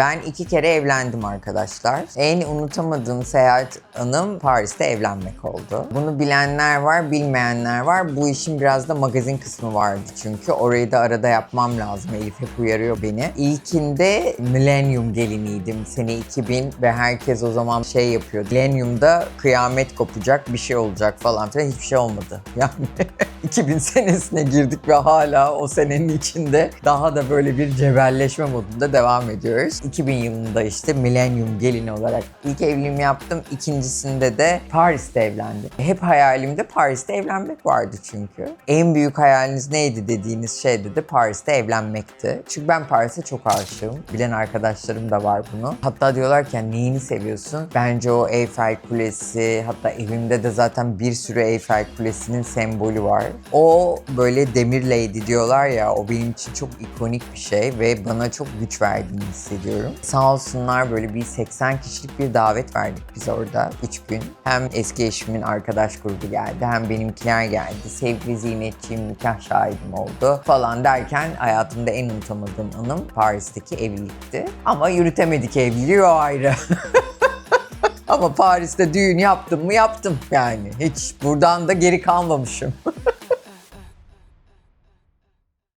Ben iki kere evlendim arkadaşlar. En unutamadığım seyahat anım Paris'te evlenmek oldu. Bunu bilenler var, bilmeyenler var. Bu işin biraz da magazin kısmı vardı çünkü. Orayı da arada yapmam lazım. Elif hep uyarıyor beni. İlkinde Millennium geliniydim. Sene 2000 ve herkes o zaman şey yapıyor. Millennium'da kıyamet kopacak, bir şey olacak falan filan. Hiçbir şey olmadı. Yani 2000 senesine girdik ve hala o senenin içinde daha da böyle bir cebelleşme modunda devam ediyoruz. 2000 yılında işte Millennium gelini olarak ilk evliliğimi yaptım. İkincisinde de Paris'te evlendim. Hep hayalimde Paris'te evlenmek vardı çünkü. En büyük hayaliniz neydi dediğiniz şey de Paris'te evlenmekti. Çünkü ben Paris'e çok aşığım. Bilen arkadaşlarım da var bunu. Hatta diyorlar ki "Yani neyini seviyorsun? Bence o Eiffel Kulesi, hatta evimde de zaten bir sürü Eiffel Kulesi'nin sembolü var. O böyle demir lady diyorlar ya, o benim için çok ikonik bir şey ve bana çok güç verdiğini hissediyorum. Sağ olsunlar böyle bir 80 kişilik bir davet verdik biz orada 3 gün. Hem eski eşimin arkadaş grubu geldi hem benimkiler geldi. Sevgili Zinetçiğim nikah şahidim oldu falan derken hayatımda en unutamadığım anım Paris'teki evlilikti. Ama yürütemedik evliliği o ayrı. Ama Paris'te düğün yaptım mı yaptım yani. Hiç buradan da geri kalmamışım.